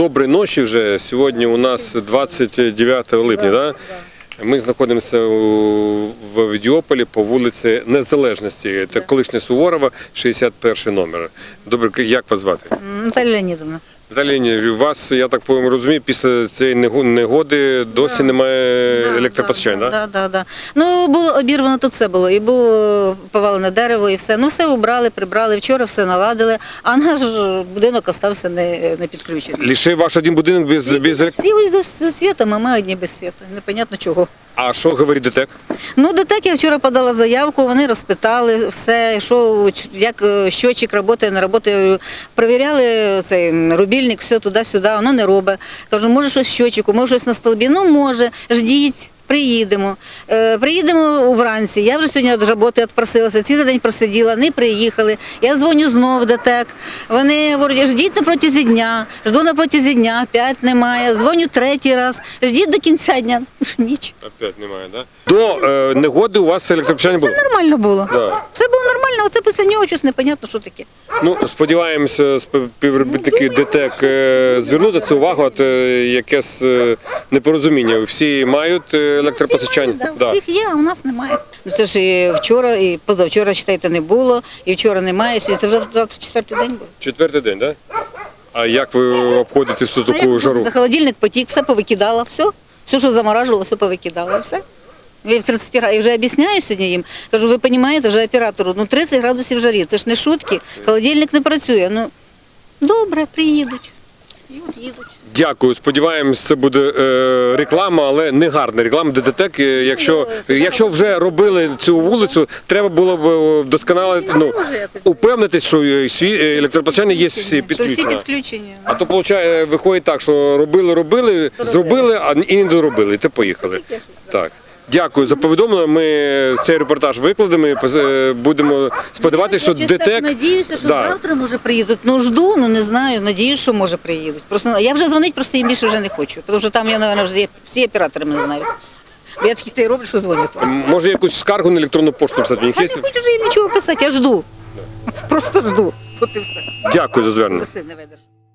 доброї ночі вже. Сьогодні у нас 29 липня. Да? Ми знаходимося в Авдіополі по вулиці Незалежності. Це колишня Суворова, 61 номер. Добре, як вас звати? Наталія Леонідовна. Віталій, у вас, я так розумію, після цієї негоди досі немає електропостачання, так? Да, да, да. Ну, було обірвано тут все було. І було повалене дерево, і все. Ну, все убрали, прибрали. Вчора все наладили, а наш будинок остався не, не підключений. Лише ваш один будинок без, без. Всі ось до світом, а ми одні без світу. Непонятно чого. А що говорить ДТЕК? Ну, ДТЕК я вчора подала заявку, вони розпитали все, що як е, щочик працює, не працює. Перевіряли цей рубільник, все туди-сюди, воно не робить. Кажу, може щось в щочику, може щось на столбі. Ну, може, ждіть. Приїдемо. Е, приїдемо вранці. Я вже сьогодні від роботи відпросилася, цілий день просиділа, не приїхали. Я дзвоню знов до ТЕК. Вони говорять, ждіть на протязі дня, жду на протязі дня, п'ять немає. Дзвоню третій раз, ждіть до кінця дня. Ніч. Опять немає, так? До е, негоди у вас електропочання було? Нормально було. Да. Це було нормально, оце після нього щось непонятно, що таке. Ну, сподіваємося, співробітники ДТЕК е, звернуть на це увагу, от е, якесь е, непорозуміння. Всі мають електропостачання. Да, Да. у всіх є, а у нас немає. Ну, Це ж і вчора, і позавчора, читайте, не було, і вчора немає, і це вже завтра четвертий день був. Четвертий день, так? Да? А як ви обходитесь тут таку жару? За холодильник потік, все повикидала, все. Все, що заморажувало, все повикидала, все. Я в 30 градусах, і вже об'ясняю сьогодні їм, кажу, ви розумієте, вже оператору, ну 30 градусів жарі, це ж не шутки, холодильник не працює. Ну, добре, приїдуть. І от їдуть. Дякую. Сподіваємось, це буде е, реклама, але не гарна реклама ДТЕК. Е, Якщо, якщо вже робили цю вулицю, треба було б е, вдосконалити, ну, упевнитись, що е, сві- електропостачання є всі Що всі підключені. підключені. А то виходить, виходить так, що робили, робили, зробили, а і не доробили, і те поїхали. Так. Дякую за повідомлення. Ми цей репортаж викладемо і е, будемо сподіватися, що Я чесно ДТЕК. Надіюся, що Да. завтра може приїдуть. Ну жду, ну не знаю. Надіюсь, що може приїдуть. Просто я вже дзвонити, просто їм більше вже не хочу. Тому що там я, напевно, вже всі оператори мене знають. Бо я такі роблю, що дзвоню. то. Може якусь скаргу на електронну пошту писати? Мені А не хочу вже їм нічого писати, я жду. Просто жду. От і все. Дякую за звернення. Син не видержу.